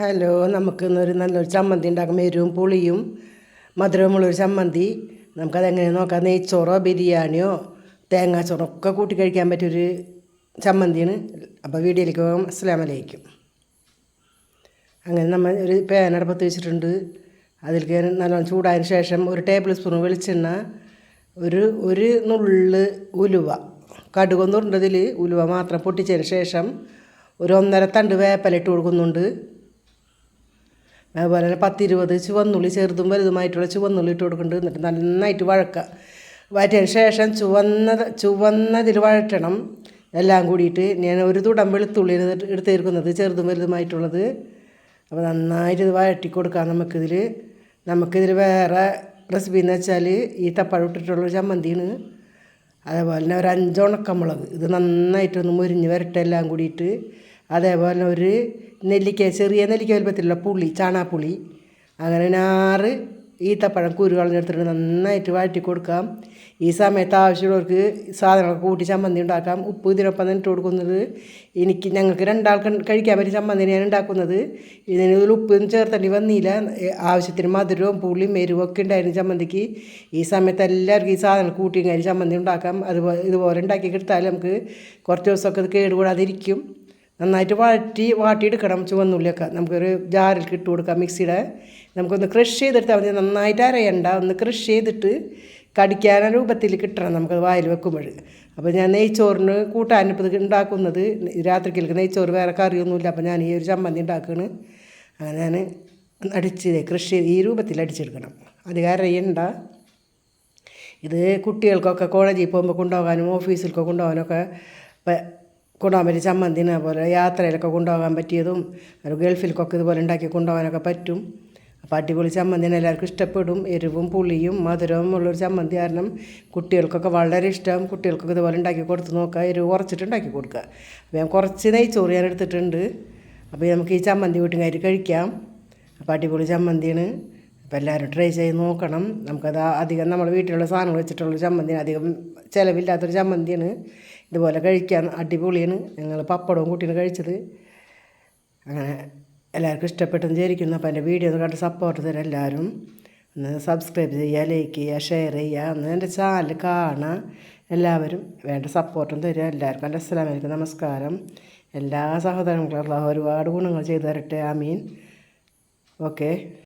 Hello നമുക്ക് ഇന്നൊരു നല്ലൊരു ചമ്മന്തി ഉണ്ടാക്കാം. എരിവും പുളിയും മധുരമുള്ളൊരു ചമ്മന്തി. നമുക്കതെങ്ങനെ നോക്കാം. നെയ്ച്ചോറോ ബിരിയാണിയോ തേങ്ങാച്ചോറോ ഒക്കെ കൂട്ടി കഴിക്കാൻ പറ്റിയൊരു ചമ്മന്തിയാണ്. അപ്പോൾ വീഡിയോയിലേക്ക് പോകാം. അലൈക്കും. അങ്ങനെ നമ്മൾ ഒരു പേനടപ്പത്ത് വെച്ചിട്ടുണ്ട്. അതിലേക്ക് നല്ലോണം ചൂടായതിന് ശേഷം ഒരു ടേബിൾ സ്പൂൺ വെളിച്ചെണ്ണ ഒരു ഒരു നുള്ള് ഉലുവ. കടുകൊന്നുണ്ടതിൽ ഉലുവ മാത്രം പൊട്ടിച്ചതിന് ശേഷം ഒരു ഒന്നര തണ്ട് വേപ്പലിട്ട് കൊടുക്കുന്നുണ്ട്. അതുപോലെ തന്നെ പത്തിരുപത് ചുവന്നുള്ളി ചെറുതും വലുതുമായിട്ടുള്ള ചുവന്നുള്ളി ഇട്ട് കൊടുക്കുന്നുണ്ട്. എന്നിട്ട് നന്നായിട്ട് വഴക്കുക വഴറ്റിയതിന് ശേഷം ചുവന്ന ചുവന്നതിൽ വഴറ്റണം. എല്ലാം കൂടിയിട്ട് ഞാൻ ഒരു തുടം വെളുത്തുള്ളി എടുത്തേർക്കുന്നത് ചെറുതും വലുതുമായിട്ടുള്ളത്. അപ്പോൾ നന്നായിട്ട് ഇത് വഴറ്റി കൊടുക്കാം നമുക്കിതിൽ. നമുക്കിതിൽ വേറെ റെസിപ്പി എന്ന് വെച്ചാൽ ഈ തപ്പഴം ഇട്ടിട്ടുള്ള ചമ്മന്തിയാണ്. അതേപോലെ തന്നെ ഒരു അഞ്ച് ഉണക്കമുളക്. ഇത് നന്നായിട്ടൊന്ന് മുരിഞ്ഞ് വരട്ടെ എല്ലാം കൂടിയിട്ട്. അതേപോലെ ഒരു നെല്ലിക്ക ചെറിയ നെല്ലിക്ക വലുപ്പത്തിലുള്ള പുളി ചാണാപ്പുളി അങ്ങനെ നാറ് ഈത്തപ്പഴം കുരുകളഞ്ഞെടുത്തിട്ട് നന്നായിട്ട് വഴറ്റി കൊടുക്കാം. ഈ സമയത്ത് ആവശ്യമുള്ളവർക്ക് സാധനങ്ങളൊക്കെ കൂട്ടി ചമ്മന്തി ഉണ്ടാക്കാം. ഉപ്പ് ഇതിനൊപ്പം തന്നെ ഇട്ട് കൊടുക്കുന്നത് എനിക്ക് ഞങ്ങൾക്ക് രണ്ടാൾക്ക് കഴിക്കാൻ പറ്റിയ ചമ്മന്തി ഞാൻ ഉണ്ടാക്കുന്നത്. ഇതിന് ഉപ്പ് ചേർത്തേണ്ടി വന്നില്ല. ആവശ്യത്തിന് മധുരവും പുളിയും എരിവും ഒക്കെ ഉണ്ടായിരുന്നു ചമ്മന്തിക്ക്. ഈ സമയത്ത് എല്ലാവർക്കും ഈ സാധനങ്ങൾ കൂട്ടി കഴിഞ്ഞ് ചമ്മന്തി ഉണ്ടാക്കാം. അതുപോലെ ഇതുപോലെ ഉണ്ടാക്കി കിട്ടാൽ നമുക്ക് കുറച്ച് ദിവസമൊക്കെ ഇത് കേടുകൂടാതിരിക്കും. നന്നായിട്ട് വാട്ടി വാട്ടിയെടുക്കണം ചുവന്നുള്ളിയൊക്കെ. നമുക്കൊരു ജാറിൽ ഇട്ട് കൊടുക്കാം മിക്സിയുടെ. നമുക്കൊന്ന് ക്രഷ് ചെയ്തെടുത്താൽ മതി നന്നായിട്ട് അരയണ്ട. ഒന്ന് ക്രഷ് ചെയ്തിട്ട് കടിക്കാൻ രൂപത്തിൽ കിട്ടണം നമുക്കത് വായിൽ വെക്കുമ്പോൾ. അപ്പോൾ ഞാൻ നെയ്ച്ചോറിന് കൂട്ടാനിപ്പോൾ ഇത് ഉണ്ടാക്കുന്നത്. രാത്രിക്കിലേക്ക് നെയ്ച്ചോറ് വേറെ കറിയൊന്നുമില്ല. അപ്പോൾ ഞാൻ ഈ ഒരു ചമ്മന്തി ഉണ്ടാക്കുകയാണ്. അങ്ങനെ ഞാൻ അടിച്ച് കൃഷി ഈ രൂപത്തിൽ അടിച്ചെടുക്കണം. അധികം അരയണ്ട. ഇത് കുട്ടികൾക്കൊക്കെ കോളേജിൽ പോകുമ്പോൾ കൊണ്ടുപോകാനും ഓഫീസിലൊക്കെ കൊണ്ടുപോകാനൊക്കെ കൊണ്ടുപോകാൻ പറ്റിയ ചമ്മന്തിനെ പോലെ യാത്രയിലൊക്കെ കൊണ്ടുപോകാൻ പറ്റിയതും ഒരു ഗൾഫിലേക്കൊക്കെ ഇതുപോലെ ഉണ്ടാക്കി കൊണ്ടുപോകാനൊക്കെ പറ്റും. അപ്പോൾ അടിപൊളി ചമ്മന്തിനെ എല്ലാവർക്കും ഇഷ്ടപ്പെടും. എരിവും പുളിയും മധുരവും ഉള്ളൊരു ചമ്മന്തി കാരണം കുട്ടികൾക്കൊക്കെ വളരെ ഇഷ്ടം. കുട്ടികൾക്കൊക്കെ ഇതുപോലെ ഉണ്ടാക്കി കൊടുത്ത് നോക്കുക. എരിവ് കുറച്ചിട്ട് ഉണ്ടാക്കി കൊടുക്കുക. അപ്പോൾ ഞാൻ കുറച്ച് നെയ്ച്ചോറ് ഞാൻ എടുത്തിട്ടുണ്ട്. അപ്പോൾ നമുക്ക് ഈ ചമ്മന്തി വീട്ടുകാർ കഴിക്കാം. അപ്പോൾ അടിപൊളി ചമ്മന്തിയാണ്. അപ്പോൾ എല്ലാവരും ട്രൈ ചെയ്ത് നോക്കണം. നമുക്കത് അധികം നമ്മൾ വീട്ടിലുള്ള സാധനങ്ങൾ വെച്ചിട്ടുള്ള ചമ്മന്തി അധികം ചിലവില്ലാത്തൊരു ചമ്മന്തിയാണ്. ഇതുപോലെ കഴിക്കാൻ അടിപൊളിയാണ്. ഞങ്ങൾ പപ്പടവും കൂട്ടിയാണ് കഴിച്ചത്. അങ്ങനെ എല്ലാവർക്കും ഇഷ്ടപ്പെട്ടെന്ന് വിചാരിക്കുന്നു. അപ്പോൾ എന്റെ വീഡിയോ ഒന്ന് കണ്ട് സപ്പോർട്ട് തരാം എല്ലാവരും. ഒന്ന് സബ്സ്ക്രൈബ് ചെയ്യുക ലൈക്ക് ചെയ്യുക ഷെയർ ചെയ്യുക. ഒന്ന് എന്റെ ചാനൽ കാണുക. എല്ലാവരും വേണ്ട സപ്പോർട്ടും തരിക എല്ലാവർക്കും എന്റെ അസ്സലാമലൈക്കും നമസ്കാരം. എല്ലാ സഹോദരങ്ങളും ഒരുപാട് ഗുണങ്ങൾ ചെയ്തു തരട്ടെ. ആമീൻ. ഓക്കെ